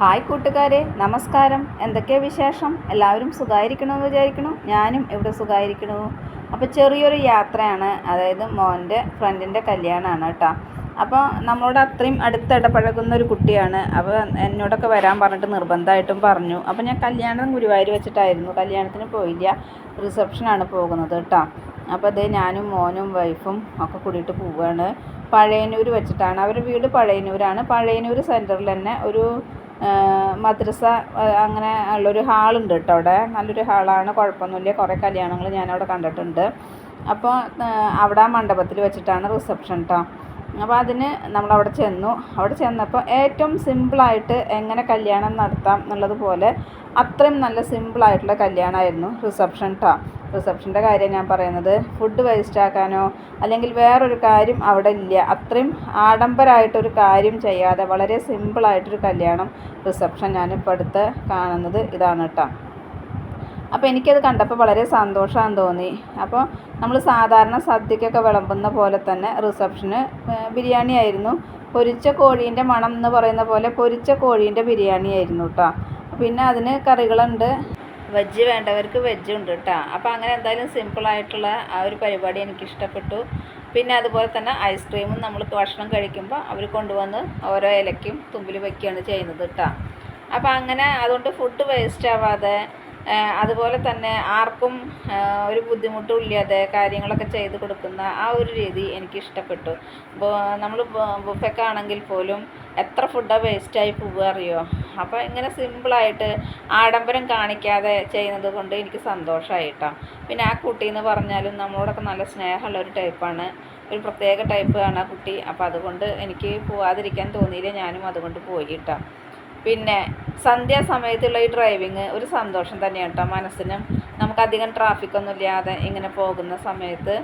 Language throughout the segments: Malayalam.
ഹായ് കൂട്ടുകാരെ നമസ്കാരം. എന്തൊക്കെയാ വിശേഷം? എല്ലാവരും സുഖമായിരിക്കണമെന്ന് വിചാരിക്കണം ഞാനും ഇവിടെ സുഖമായിരിക്കണു അപ്പോൾ ചെറിയൊരു യാത്രയാണ്. അതായത് മോന്റെ ഫ്രണ്ടിന്റെ കല്യാണമാണ് കേട്ടോ. അപ്പോൾ നമ്മളോട് അത്രയും അടുത്തിടപഴകുന്ന ഒരു കുട്ടിയാണ്. അപ്പോൾ എന്നോടൊക്കെ വരാൻ പറഞ്ഞിട്ട് നിർബന്ധമായിട്ടും പറഞ്ഞു. അപ്പോൾ ഞാൻ കല്യാണം ഗുരുവായൂർ വെച്ചിട്ടായിരുന്നു. കല്യാണത്തിന് പോയില്ല. റിസപ്ഷനാണ് പോകുന്നത് കേട്ടോ. അപ്പോൾ അതേ ഞാനും മോനും വൈഫും ഒക്കെ കൂടിയിട്ട് പോവുകയാണ് പഴയന്നൂർ വെച്ചിട്ടാണ്. അവരുടെ വീട് പഴയന്നൂരാണ്. പഴയന്നൂർ സെന്ററിൽ തന്നെ ഒരു മദ്രസ അങ്ങനെ ഉള്ളൊരു ഹാളുണ്ട് കേട്ടോ അവിടെ. നല്ലൊരു ഹാളാണ്. കുഴപ്പമൊന്നുമില്ല. കുറേ കല്യാണങ്ങൾ ഞാനവിടെ കണ്ടിട്ടുണ്ട്. അപ്പോൾ അവിടെ ആ മണ്ഡപത്തിൽ വെച്ചിട്ടാണ് റിസപ്ഷൻ കേട്ടോ അപ്പോൾ അതിന് നമ്മളവിടെ ചെന്നു. അവിടെ ചെന്നപ്പോൾ ഏറ്റവും സിമ്പിളായിട്ട് എങ്ങനെ കല്യാണം നടത്താം എന്നുള്ളതുപോലെ അത്രയും നല്ല സിമ്പിളായിട്ടുള്ള കല്യാണമായിരുന്നു റിസപ്ഷൻ കേട്ടോ റിസപ്ഷന്റെ കാര്യം ഞാൻ പറയുന്നത്. ഫുഡ് വേസ്റ്റ് ആക്കാനോ അല്ലെങ്കിൽ വേറൊരു കാര്യം അവിടെ ഇല്ല. അത്രയും ആഡംബരമായിട്ടൊരു കാര്യം ചെയ്യാതെ വളരെ സിമ്പിളായിട്ടൊരു കല്യാണം റിസപ്ഷൻ ഞാനിപ്പോൾ അടുത്ത് കാണുന്നത് ഇതാണ് കേട്ടോ അപ്പോൾ എനിക്കത് കണ്ടപ്പോൾ വളരെ സന്തോഷമാണ് തോന്നി. അപ്പോൾ നമ്മൾ സാധാരണ സദ്യക്കൊക്കെ വിളമ്പുന്ന പോലെ തന്നെ റിസപ്ഷന് ബിരിയാണി ആയിരുന്നു. പൊരിച്ച കോഴീന്റെ മണം എന്ന് പറയുന്ന പോലെ പൊരിച്ച കോഴീന്റെ ബിരിയാണി ആയിരുന്നു കേട്ടോ പിന്നെ അതിന് കറികളുണ്ട്. വെജ് വേണ്ടവർക്ക് വെജ് ഉണ്ട് കേട്ടോ. അപ്പോൾ അങ്ങനെ എന്തായാലും സിമ്പിളായിട്ടുള്ള ആ ഒരു പരിപാടി എനിക്ക് ഇഷ്ടപ്പെട്ടു പിന്നെ അതുപോലെ തന്നെ ഐസ്ക്രീമും നമ്മൾ ഭക്ഷണം കഴിക്കുമ്പോൾ അവർ കൊണ്ടുവന്ന് ഓരോ ഇലയ്ക്കും തുമ്പിൽ വയ്ക്കുകയാണ് ചെയ്യുന്നത് കേട്ടോ. അപ്പോൾ അങ്ങനെ അതുകൊണ്ട് ഫുഡ് വേസ്റ്റ് ആവാതെ അതുപോലെ തന്നെ ആർക്കും ഒരു ബുദ്ധിമുട്ടും ഇല്ലാതെ കാര്യങ്ങളൊക്കെ ചെയ്ത് കൊടുക്കുന്ന ആ ഒരു രീതി എനിക്ക് ഇഷ്ടപ്പെട്ടു നമ്മൾ ബുഫൊക്കെ ആണെങ്കിൽ പോലും എത്ര ഫുഡാണ് വേസ്റ്റായി പോവുക അറിയോ? അപ്പോൾ ഇങ്ങനെ സിമ്പിളായിട്ട് ആഡംബരം കാണിക്കാതെ ചെയ്യുന്നത് കൊണ്ട് എനിക്ക് സന്തോഷമായിട്ടോ പിന്നെ ആ കുട്ടി എന്ന് പറഞ്ഞാലും നമ്മളോടൊക്കെ നല്ല സ്നേഹമുള്ള ഒരു ടൈപ്പാണ്. ഒരു പ്രത്യേക ടൈപ്പ് ആണ് ആ കുട്ടി. അപ്പോൾ അതുകൊണ്ട് എനിക്ക് പോവാതിരിക്കാൻ തോന്നിയില്ല. ഞാനും അതുകൊണ്ട് പോയി കേട്ടോ പിന്നെ സന്ധ്യാസമയത്തുള്ള ഈ ഡ്രൈവിങ് ഒരു സന്തോഷം തന്നെയാണ് കേട്ടോ മനസ്സിനും നമുക്കധികം ട്രാഫിക്കൊന്നും ഇല്ലാതെ ഇങ്ങനെ പോകുന്ന സമയത്ത്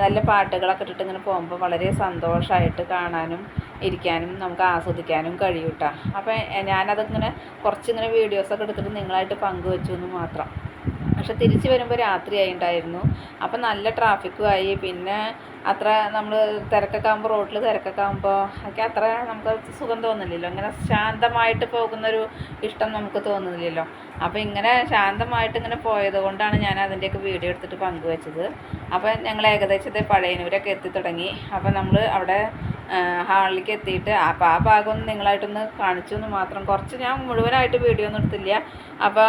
നല്ല പാട്ടുകളൊക്കെ ഇട്ടിട്ട് ഇങ്ങനെ പോകുമ്പോൾ വളരെ സന്തോഷമായിട്ട് കാണാനും ഇരിക്കാനും നമുക്ക് ആസ്വദിക്കാനും കഴിയും കേട്ടോ അപ്പോൾ ഞാനതിങ്ങനെ കുറച്ചിങ്ങനെ വീഡിയോസൊക്കെ എടുത്തിട്ട് നിങ്ങളായിട്ട് പങ്കുവെച്ചു എന്ന് മാത്രം. പക്ഷെ തിരിച്ച് വരുമ്പോൾ രാത്രിയായിണ്ടായിരുന്നു അപ്പം നല്ല ട്രാഫിക്കും ആയി. പിന്നെ അത്ര നമ്മൾ തിരക്കൊക്കെ ആകുമ്പോൾ റോഡിൽ തിരക്കൊക്കെ ആകുമ്പോൾ ഒക്കെ അത്ര നമുക്ക് സുഖം തോന്നില്ലല്ലോ. ഇങ്ങനെ ശാന്തമായിട്ട് പോകുന്നൊരു ഇഷ്ടം നമുക്ക് തോന്നുന്നില്ലല്ലോ. അപ്പോൾ ഇങ്ങനെ ശാന്തമായിട്ട് ഇങ്ങനെ പോയത് കൊണ്ടാണ് ഞാൻ അതിന്റെയൊക്കെ വീഡിയോ എടുത്തിട്ട് പങ്കുവച്ചത്. അപ്പോൾ ഞങ്ങൾ ഏകദേശത്തെ പഴയനൂരൊക്കെ എത്തി തുടങ്ങി. അപ്പോൾ നമ്മൾ അവിടെ ഹാളിലേക്ക് എത്തിയിട്ട് അപ്പോൾ ആ ഭാഗം ഒന്ന് നിങ്ങളായിട്ടൊന്ന് കാണിച്ചു എന്ന് മാത്രം. കുറച്ച് ഞാൻ മുഴുവനായിട്ട് വീഡിയോ ഒന്നും എടുത്തില്ല. അപ്പോൾ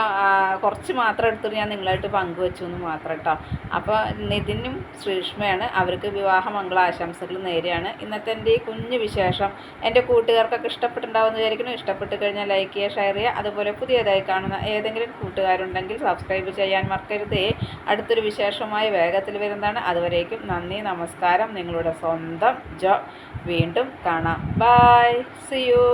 കുറച്ച് മാത്രം എടുത്തിട്ട് ഞാൻ നിങ്ങളായിട്ട് പങ്കുവെച്ചു എന്ന് മാത്രം കേട്ടോ അപ്പോൾ നിതിനും ശ്രീഷ്മയാണ് അവർക്ക് വിവാഹ മംഗളാശംസകൾ നേരെയാണ്. ഇന്നത്തെ എന്റെ ഈ കുഞ്ഞു വിശേഷം എന്റെ കൂട്ടുകാർക്കൊക്കെ ഇഷ്ടപ്പെട്ടുണ്ടാവുമെന്ന് വിചാരിക്കുന്നു. ഇഷ്ടപ്പെട്ട് കഴിഞ്ഞാൽ ലൈക്ക് ചെയ്യുക ഷെയർ ചെയ്യുക. അതുപോലെ പുതിയതായി കാണുന്ന ഏതെങ്കിലും കൂട്ടുകാരുണ്ടെങ്കിൽ സബ്സ്ക്രൈബ് ചെയ്യാൻ മറക്കരുതേ. അടുത്തൊരു വിശേഷമായി വേഗത്തിൽ വരുന്നതാണ്. അതുവരേക്കും നന്ദി നമസ്കാരം. നിങ്ങളുടെ സ്വന്തം ജോ. വീണ്ടും കാണാം. By C U